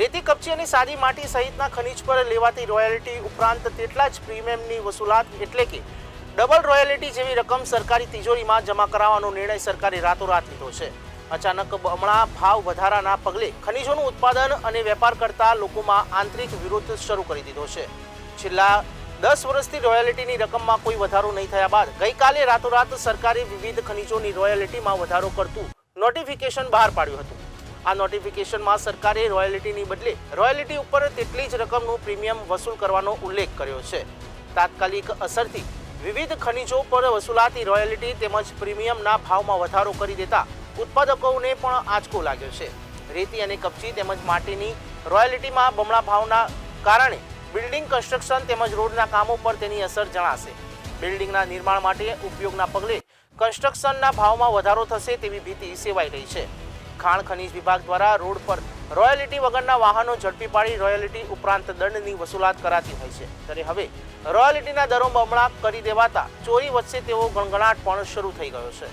રેતી કપચી અને સાદી માટી સહિતના ખનિજ પર લેવાતી રોયલ્ટી ઉપરાંત તેટલા જ પ્રીમિયમની વસૂલાત એટલે કે ડબલ રોયલ્ટી જેવી રકમ સરકારી તિજોરીમાં જમા કરાવવાનો નિર્ણય સરકારે રાતોરાત લીધો છે. અચાનક બમણા ભાવ વધારાના પગલે ખનિજોનું ઉત્પાદન અને વેપાર કરતા લોકોમાં આંતરિક વિરોધ શરૂ કરી દીધો છે. છેલ્લા દસ વર્ષથી રોયલ્ટીની રકમમાં કોઈ વધારો નહીં થયા બાદ ગઈકાલે રાતોરાત સરકારે વિવિધ ખનિજોની રોયલ્ટીમાં વધારો કરતું નોટિફિકેશન બહાર પાડ્યું હતું. આ નોટિફિકેશનમાં સરકારે રોયલ્ટીની બદલે રોયલ્ટી ઉપર તેટલી જ રકમનું પ્રીમિયમ વસૂલ કરવાનો ઉલ્લેખ કર્યો છે. તાત્કાલિક અસરથી વિવિધ ખનિજો પર વસૂલાતી રોયલ્ટી તેમજ પ્રીમિયમના ભાવમાં વધારો કરી દેતા ઉત્પાદકોને પણ આંચકો લાગ્યો છે. રેતી અને કપચી તેમજ માટીની રોયલ્ટીમાં બમણા ભાવના કારણે બિલ્ડિંગ કન્સ્ટ્રક્શન તેમજ રોડના કામો પર તેની અસર જણાશે. બિલ્ડિંગના નિર્માણ માટે ઉપયોગના પગલે કન્સ્ટ્રક્શનના ભાવમાં વધારો થશે તેવી ભીતિ સેવાઈ રહી છે. ખાણ ખનીજ વિભાગ દ્વારા રોડ પર રોયલ્ટી વગરના વાહનો ઝડપી પાડી રોયલ્ટી ઉપરાંત દંડની વસૂલાત કરાતી હોય છે. ત્યારે હવે રોયલ્ટીના દરો બમણા કરી દેવાતા ચોરી વચ્ચે તેવો ગણગણાટ પણ શરૂ થઈ ગયો છે.